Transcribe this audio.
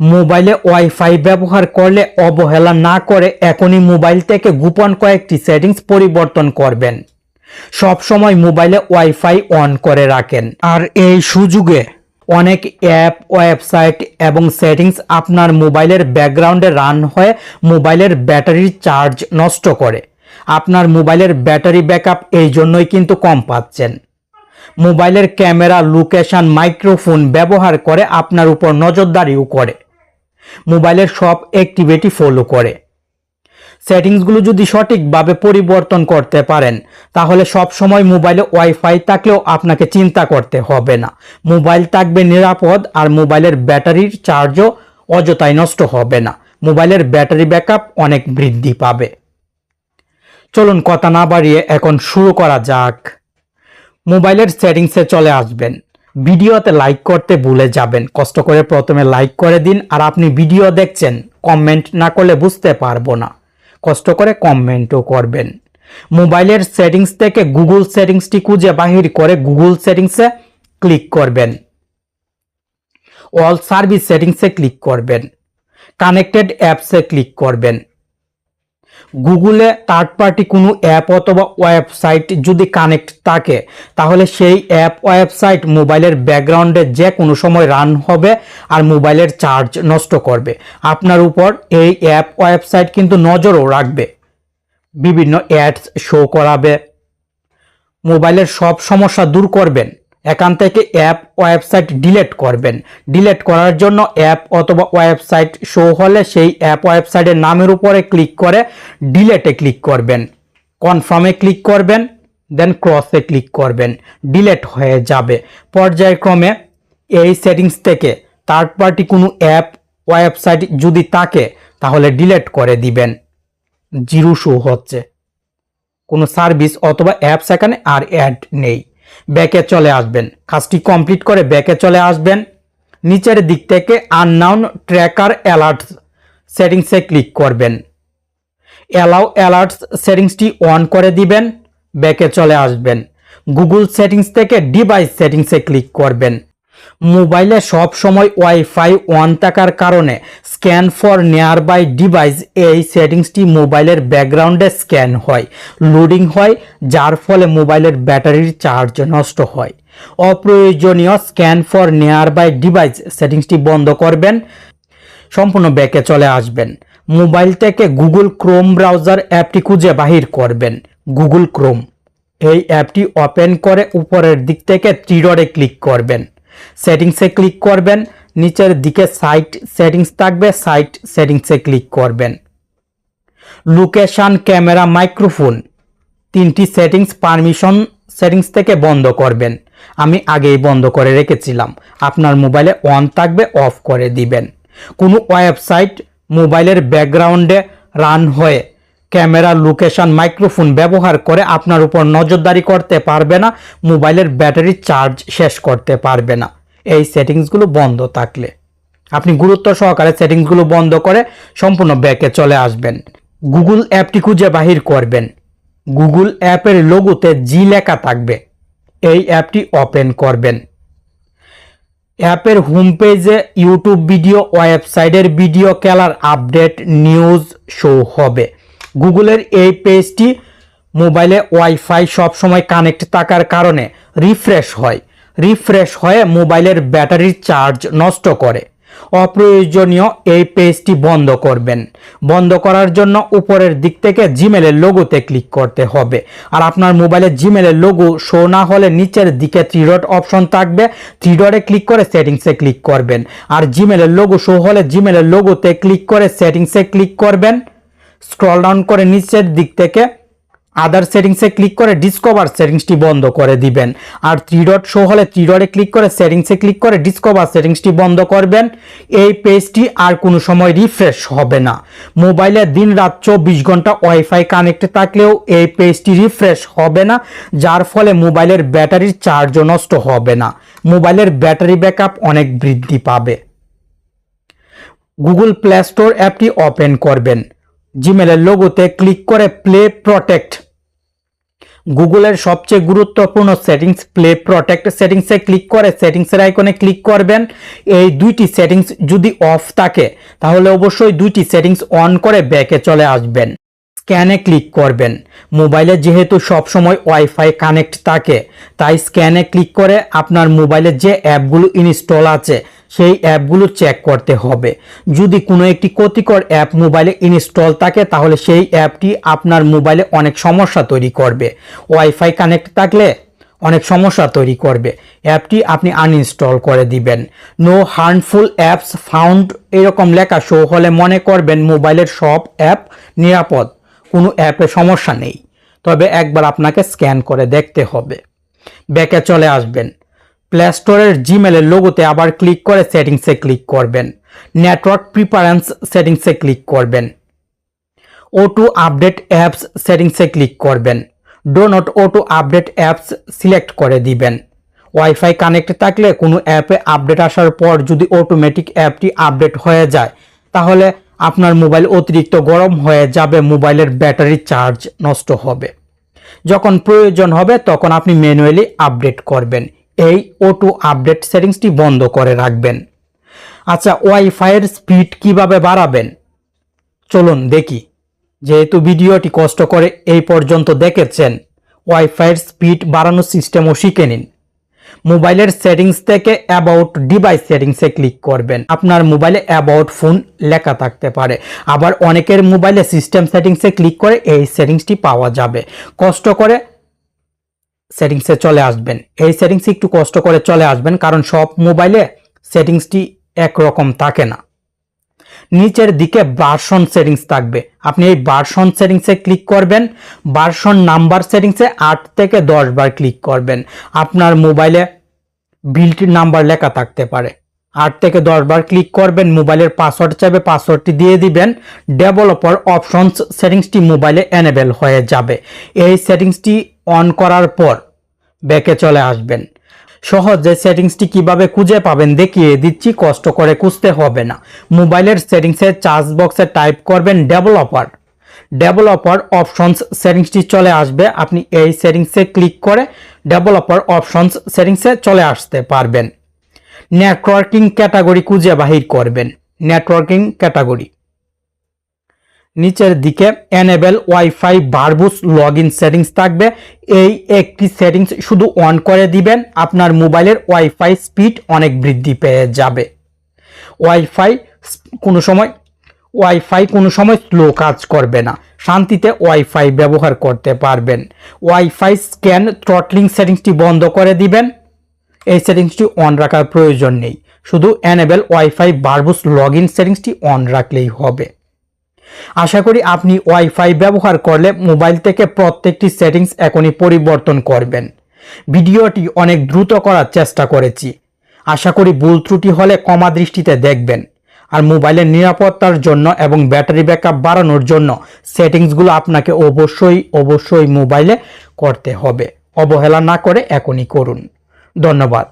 মোবাইলে ওয়াইফাই ব্যবহার করলে অবহেলা না করে এখনই মোবাইল থেকে গোপন কয়েকটি সেটিংস পরিবর্তন করবেন। সব সময় মোবাইলে ওয়াইফাই অন করে রাখেন। আর এই সুযোগে অনেক অ্যাপ, ওয়েবসাইট এবং সেটিংস আপনার মোবাইলের ব্যাকগ্রাউন্ডে রান হয়ে মোবাইলের ব্যাটারির চার্জ নষ্ট করে। আপনার মোবাইলের ব্যাটারি ব্যাকআপ এই জন্যই কিন্তু কম পাচ্ছেন। মোবাইলের ক্যামেরা, লোকেশন, মাইক্রোফোন ব্যবহার করে আপনার উপর নজরদারিও করে। মোবাইলের সব অ্যাক্টিভিটি ফলো করে। সেটিংসগুলো যদি সঠিকভাবে পরিবর্তন করতে পারেন, তাহলে সব সময় মোবাইলে ওয়াইফাই থাকলেও আপনাকে চিন্তা করতে হবে না। মোবাইল থাকবে নিরাপদ আর মোবাইলের ব্যাটারির চার্জও অযথায় নষ্ট হবে না। মোবাইলের ব্যাটারি ব্যাকআপ অনেক বৃদ্ধি পাবে। চলুন কথা না বাড়িয়ে এখন শুরু করা যাক। মোবাইলের সেটিংসে চলে আসবেন। ভিডিওতে লাইক করতে ভুলে যাবেন। কষ্ট করে প্রথমে লাইক করে দিন আর আপনি ভিডিও দেখছেন কমেন্ট না করলে বুঝতে পারব না। কষ্ট করে কমেন্টও করবেন। মোবাইলের সেটিংস থেকে গুগল সেটিংসটি খুঁজে বাহির করে গুগল সেটিংসে ক্লিক করবেন। অল সার্ভিস সেটিংসে ক্লিক করবেন। কানেক্টেড অ্যাপসে ক্লিক করবেন। গুগলে থার্ড পার্টি কোনো অ্যাপ অথবা ওয়েবসাইট যদি কানেক্ট থাকে, তাহলে সেই অ্যাপ ওয়েবসাইট মোবাইলের ব্যাকগ্রাউন্ডে যে কোনো সময় রান হবে আর মোবাইলের চার্জ নষ্ট করবে। আপনার উপর এই অ্যাপ ওয়েবসাইট কিন্তু নজরও রাখবে। বিভিন্ন অ্যাডস শো করাবে। মোবাইলের সব সমস্যা দূর করবেন। এখান থেকে অ্যাপ ওয়েবসাইট ডিলেট করবেন। ডিলেট করার জন্য অ্যাপ অথবা ওয়েবসাইট শো হলে সেই অ্যাপ ওয়েবসাইটের নামের উপরে ক্লিক করে ডিলেটে ক্লিক করবেন। কনফার্মে ক্লিক করবেন দেন ক্রসে ক্লিক করবেন। ডিলেট হয়ে যাবে। পর্যায়ক্রমে এই সেটিংস থেকে থার্ড পার্টি কোনো অ্যাপ ওয়েবসাইট যদি থাকে, তাহলে ডিলেট করে দিবেন। জিরো শো হচ্ছে। কোনো সার্ভিস অথবা অ্যাপস এখানে আর অ্যাড নেই। ব্যাকে চলে আসবেন। কাজটি কমপ্লিট করে ব্যাকে চলে আসবেন। নিচের দিক থেকে আননাউন ট্র্যাকার অ্যালার্টস সেটিংসে ক্লিক করবেন। অ্যালাউ অ্যালার্টস সেটিংসটি অন করে দিবেন, ব্যাকে চলে আসবেন। গুগল সেটিংস থেকে ডিভাইস সেটিংসে ক্লিক করবেন। মোবাইলে সব সময় ওয়াইফাই অন থাকার কারণে scan for nearby device এই সেটিংসটি মোবাইলের ব্যাকগ্রাউন্ডে স্ক্যান হয়, লোডিং হয়, যার ফলে মোবাইলের ব্যাটারির চার্জ নষ্ট হয়। অপ্রয়োজনীয় scan for nearby device সেটিংসটি বন্ধ করবেন। সম্পূর্ণ ব্যাকে চলে আসবেন। মোবাইল থেকে গুগল ক্রোম ব্রাউজার অ্যাপটি খুঁজে বাহির করবেন। Google Chrome. এই অ্যাপটি ওপেন করে উপরের দিক থেকে ত্রিডরে ক্লিক করবেন। সেটিংসে ক্লিক করবেন। নিচের দিকে সাইট সেটিংস থাকবে, সাইট সেটিংসে ক্লিক করবেন। লোকেশান, ক্যামেরা, মাইক্রোফোন, তিনটি সেটিংস পারমিশন সেটিংস থেকে বন্ধ করবেন। আমি আগেই বন্ধ করে রেখেছিলাম। আপনার মোবাইলে অন থাকবে, অফ করে দিবেন। কোনো ওয়েবসাইট মোবাইলের ব্যাকগ্রাউন্ডে রান হয়ে ক্যামেরা, লোকেশন, মাইক্রোফোন ব্যবহার করে আপনার উপর নজরদারি করতে পারবে না, মোবাইলের ব্যাটারি চার্জ শেষ করতে পারবে না। এই সেটিংসগুলো বন্ধ থাকলে। আপনি গুরুত্ব সহকারে সেটিংসগুলো বন্ধ করে সম্পূর্ণ ব্যাকে চলে আসবেন। গুগল অ্যাপটি খুঁজে বাহির করবেন। গুগল অ্যাপের লোগোতে জি লেখা থাকবে। এই অ্যাপটি ওপেন করবেন। অ্যাপের হোম পেজে ইউটিউব ভিডিও, ওয়েবসাইটের ভিডিও খেলার আপডেট, নিউজ শো হবে। গুগলের এই পেজটি মোবাইলে ওয়াইফাই সবসময় কানেক্ট থাকার কারণে রিফ্রেশ হয়। রিফ্রেশ হয়ে মোবাইলের ব্যাটারির চার্জ নষ্ট করে। অপ্রয়োজনীয় এই পেজটি বন্ধ করবেন। বন্ধ করার জন্য উপরের দিক থেকে জিমেলের লোগোতে ক্লিক করতে হবে। আর আপনার মোবাইলে জিমেলের লোগো শো না হলে নিচের দিকে থ্রিডট অপশন থাকবে। থ্রিডটে ক্লিক করে সেটিংসে ক্লিক করবেন। আর জিমেলের লোগো শো হলে জিমেলের লোগোতে ক্লিক করে সেটিংসে ক্লিক করবেন। স্ক্রল ডাউন করে নিচের দিক থেকে আদার সেটিংসে ক্লিক করে ডিসকভার সেটিংসটি বন্ধ করে দিবেন। আর থ্রি ডট শো হলে থ্রি ডটে ক্লিক করে সেটিংসে ক্লিক করে ডিসকভার সেটিংসটি বন্ধ করবেন। এই পেজটি আর কোনো সময় রিফ্রেশ হবে না। মোবাইলে দিন রাত চব্বিশ ঘণ্টা ওয়াইফাই কানেক্ট থাকলেও এই পেজটি রিফ্রেশ হবে না, যার ফলে মোবাইলের ব্যাটারির চার্জও নষ্ট হবে না। মোবাইলের ব্যাটারি ব্যাকআপ অনেক বৃদ্ধি পাবে। গুগল প্লে স্টোর অ্যাপটি ওপেন করবেন। জিমেলের লোগোতে ক্লিক করে প্লে প্রোটেক্ট গুগলের সবচেয়ে গুরুত্বপূর্ণ সেটিংস প্লে প্রটেক্ট সেটিংসে ক্লিক করে সেটিংসের আইকনে ক্লিক করবেন। এই দুইটি সেটিংস যদি অফ থাকে, তাহলে অবশ্যই দুইটি সেটিংস অন করে ব্যাকে চলে আসবেন। স্ক্যানে ক্লিক করবেন। মোবাইলে যেহেতু সবসময় ওয়াইফাই কানেক্ট থাকে, তাই স্ক্যানে ক্লিক করে আপনার মোবাইলে যে অ্যাপগুলো ইনস্টল আছে, সেই অ্যাপগুলো চেক করতে হবে। যদি কোনো একটি ক্ষতিকর অ্যাপ মোবাইলে ইনস্টল থাকে, তাহলে সেই অ্যাপটি আপনার মোবাইলে অনেক সমস্যা তৈরি করবে। ওয়াইফাই কানেক্ট থাকলে অনেক সমস্যা তৈরি করবে। অ্যাপটি আপনি আনইনস্টল করে দিবেন। নো হার্মফুল অ্যাপস ফাউন্ড এরকম লেখা শো হলে মনে করবেন মোবাইলের সব অ্যাপ নিরাপদ। কোনো অ্যাপে সমস্যা নেই। তবে একবার আপনাকে স্ক্যান করে দেখতে হবে। ব্যাকে চলে আসবেন। প্লে স্টোরের জিমেলের লোগোতে আবার ক্লিক করে সেটিংসে ক্লিক করবেন। নেটওয়ার্ক প্রিপারেন্স সেটিংসে ক্লিক করবেন। ও টু আপডেট অ্যাপস সেটিংসে ক্লিক করবেন। Do not auto update apps select করে দিবেন। ওয়াইফাই কানেক্ট থাকলে কোনো অ্যাপে আপডেট আসার পর যদি অটোমেটিক অ্যাপটি আপডেট হয়ে যায়, তাহলে আপনার মোবাইল অতিরিক্ত গরম হয়ে যাবে, মোবাইলের ব্যাটারি চার্জ নষ্ট হবে। যখন প্রয়োজন হবে, তখন আপনি ম্যানুয়ালি আপডেট করবেন। এই ও টু আপডেট সেটিংসটি বন্ধ করে রাখবেন। আচ্ছা ওয়াইফাইয়ের স্পিড কীভাবে বাড়াবেন? চলুন দেখি। যেহেতু ভিডিওটি কষ্ট করে এই পর্যন্ত দেখেছেন ওয়াইফাইয়ের স্পিড বাড়ানোর সিস্টেমও শিখে নিন। মোবাইলের সেটিংস থেকে অ্যাবাউট ডিভাইস সেটিংসে ক্লিক করবেন। আপনার মোবাইলে অ্যাবাউট ফোন লেখা থাকতে পারে। আবার অনেকের মোবাইলে সিস্টেম সেটিংসে ক্লিক করে এই সেটিংসটি পাওয়া যাবে। কষ্ট করে সেটিংসে চলে আসবেন। এই সেটিংসে একটু কষ্ট করে চলে আসবেন, কারণ সব মোবাইলে সেটিংসটি একরকম থাকে না। নিচের দিকে ভার্সন সেটিংস থাকবে। আপনি এই ভার্সন সেটিংসে ক্লিক করবেন। ভার্সন নাম্বার সেটিংসে আট থেকে দশ বার ক্লিক করবেন। আপনার মোবাইলে বিল্ট নাম্বার লেখা থাকতে পারে। আট থেকে দশ বার ক্লিক করবেন, মোবাইলের পাসওয়ার্ড চাইবে, পাসওয়ার্ডটি দিয়ে দিবেন। ডেভেলপার অপশনস সেটিংসটি মোবাইলে এনেবেল হয়ে যাবে। এই সেটিংসটি অন করার পর ব্যাকে চলে আসবেন। সহজে সেটিংসটি কীভাবে খুঁজে পাবেন দেখিয়ে দিচ্ছি, কষ্ট করে খুঁজতে হবে না। মোবাইলের সেটিংসে চার্জ বক্সে টাইপ করবেন ডেভেলপার। ডেভেলপার অপশনস সেটিংসটি চলে আসবে। আপনি এই সেটিংসে ক্লিক করে ডেভেলপার অপশনস সেটিংসে চলে আসতে পারবেন। নেটওয়ার্কিং ক্যাটাগরি খুঁজে বাহির করবেন। Networking category. নিচের দিকে enable wifi verbose log in settings থাকবে। এই একটি সেটিংস শুধু অন করে দিবেন আপনার মোবাইলের ওয়াইফাই স্পিড অনেক বৃদ্ধি পেয়ে যাবে। ওয়াইফাই কোনো সময় ওয়াইফাই কোনো সময় স্লো কাজ করবে না। শান্তিতে ওয়াইফাই ব্যবহার করতে পারবেন। ওয়াইফাই স্ক্যান ট্রটলিং সেটিংসটি বন্ধ করে দিবেন। এই সেটিংসটি অন রাখার প্রয়োজন নেই। শুধু enable wifi verbose log in সেটিংসটি on রাখলেই হবে। আশা করি আপনি ওয়াইফাই ব্যবহার করলে মোবাইল থেকে প্রত্যেকটি সেটিংস এখনই পরিবর্তন করবেন। ভিডিওটি অনেক দ্রুত করার চেষ্টা করেছি। আশা করি ভুল ত্রুটি হলে কমা দৃষ্টিতে দেখবেন। আর মোবাইলের নিরাপত্তার জন্য এবং ব্যাটারি ব্যাকআপ বাড়ানোর জন্য সেটিংসগুলো আপনাকে অবশ্যই অবশ্যই মোবাইলে করতে হবে। অবহেলা না করে এখনই করুন। ধন্যবাদ।